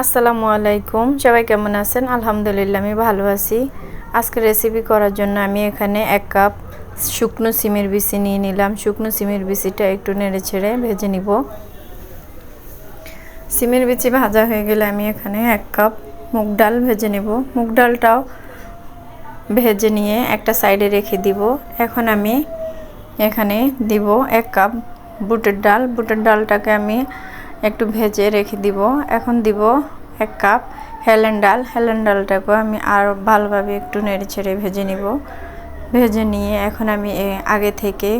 আসসালামু আলাইকুম। সবাই কেমন আছেন? আলহামদুলিল্লাহ, আমি ভালো আছি। আজকে রেসিপি করার জন্য আমি এখানে এক কাপ শুকনো সিমের বিচি নিয়ে নিলাম। শুকনো সিমের বিচিটা একটু নেড়ে ছেড়ে ভেজে নিব। সিমের বিচি ভাজা হয়ে গেলে আমি এখানে এক কাপ মুগ ডাল ভেজে নেব। মুগ ডালটাও ভেজে নিয়ে একটা সাইডে রেখে দিব। এখন আমি এখানে দিব এক কাপ বুটের ডাল। বুটের ডালটাকে আমি একটু ভেজে রেখে দিব। এখন দিব এক কাপ হেলেন ডাল। হেলেন ডালটাকেও আমি আরও ভালোভাবে একটু নেড়ে ছেড়ে ভেজে নিব। ভেজে নিয়ে এখন আমি আগে থেকে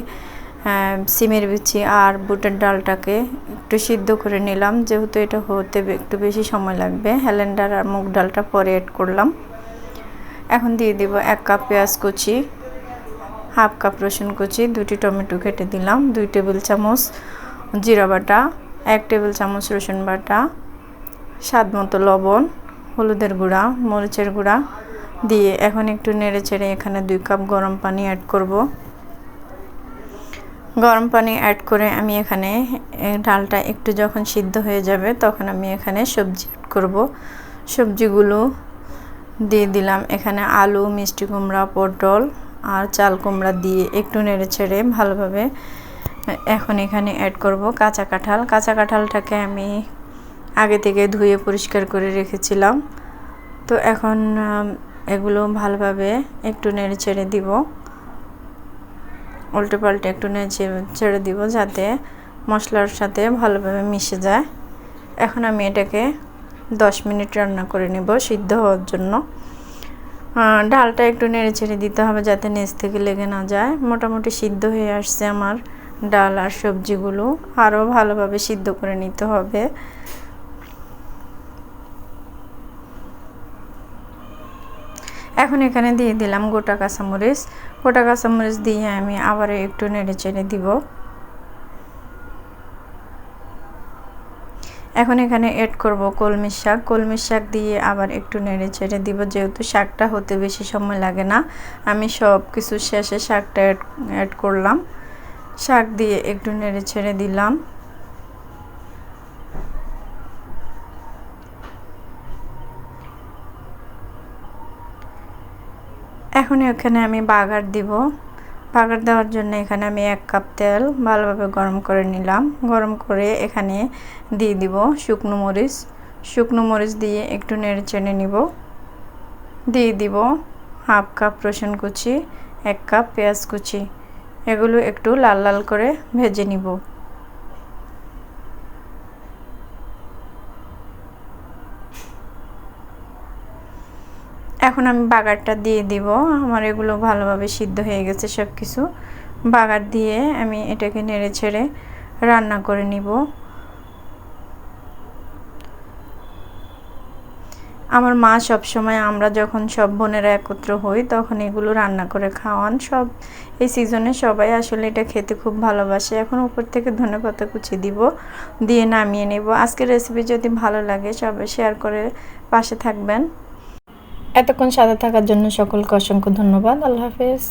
সিমের বিচি আর বুটের ডালটাকে একটু সিদ্ধ করে নিলাম। যেহেতু এটা হতে একটু বেশি সময় লাগবে, হেলেন ডাল আর মুগ ডালটা পরে অ্যাড করলাম। এখন দিয়ে দিব এক কাপ পেঁয়াজ কুচি, হাফ কাপ রসুন কুচি, দুটি টমেটো কেটে দিলাম, দুই টেবিল চামচ জিরা বাটা এক টেবিল চামচ রসুন বাটা, স্বাদ মতো লবণ, হলুদের গুঁড়া, মরিচের গুঁড়া দিয়ে এখন একটু নেড়ে চেড়ে এখানে দুই কাপ গরম পানি অ্যাড করব। গরম পানি অ্যাড করে আমি এখানে ডালটা একটু যখন সিদ্ধ হয়ে যাবে তখন আমি এখানে সবজি অ্যাড করব। সবজিগুলো দিয়ে দিলাম এখানে আলু, মিষ্টি কুমড়া, পটল আর চাল কুমড়া দিয়ে একটু নেড়ে ছেড়ে ভালোভাবে এখন এখানে অ্যাড করব কাঁচা কাঁঠাল। কাঁচা কাঁঠালটাকে আমি আগে থেকে ধুয়ে পরিষ্কার করে রেখেছিলাম। তো এখন এগুলো ভালোভাবে একটু নেড়ে ছেড়ে দিব। উল্টে পাল্টে একটু নেড়ে ছেড়ে দিব যাতে মশলার সাথে ভালোভাবে মিশে যায়। এখন আমি এটাকে দশ মিনিট রান্না করে নেব সিদ্ধ হওয়ার জন্য। ডালটা একটু নেড়ে ছেড়ে দিতে হবে যাতে নেচ থেকে লেগে না যায়। মোটামুটি সিদ্ধ হয়ে আসছে আমার। ডাল আর সবজিগুলো আরও ভালোভাবে সিদ্ধ করে নিতে হবে। এখন এখানে দিয়ে দিলাম গোটা কাঁচামরিচ। গোটা কাঁচামরিচ দিয়ে আমি আবার একটু নেড়ে চেড়ে দিব। এখন এখানে এড করব কলমি শাক। কলমি শাক দিয়ে আবার একটু নেড়ে চেড়ে দিব, যেহেতু শাকটা হতে বেশি সময় লাগে না, আমি সব কিছু শেষে শাকটা অ্যাড করলাম। শাক দিয়ে একটু নেড়ে ছেড়ে দিলাম। এখন এখানে আমি বাগার দিব। বাগার দেওয়ার জন্য এখানে আমি এক কাপ তেল ভালোভাবে গরম করে নিলাম। গরম করে এখানে দিয়ে দিব শুকনো মরিচ। শুকনো মরিচ দিয়ে একটু নেড়ে চেড়ে নিব। দিয়ে দিব হাফ কাপ রসুন কুচি, এক কাপ পেঁয়াজ কুচি। এগুলো একটু লাল লাল করে ভেজে নিব। এখন আমি বাগারটা দিয়ে দিব। আমার এগুলো ভালোভাবে সিদ্ধ হয়ে গেছে সব কিছু বাগার দিয়ে আমি এটাকে নেড়ে ছেড়ে রান্না করে নিব। আমার মা সব সময় আমরা যখন সব বোনেরা একত্র হই, তখন এগুলো রান্না করে খাওয়ান। সব, এই সিজনে সবাই আসলে এটা খেতে খুব ভালোবাসে। এখন উপর থেকে ধনে পাতা কুচি দিব, দিয়ে নামিয়ে নেব। আজকের রেসিপি যদি ভালো লাগে, সবাই শেয়ার করে পাশে থাকবেন। এতক্ষণ সাদা থাকার জন্য সকলকে অসংখ্য ধন্যবাদ। আল্লাহ হাফেজ।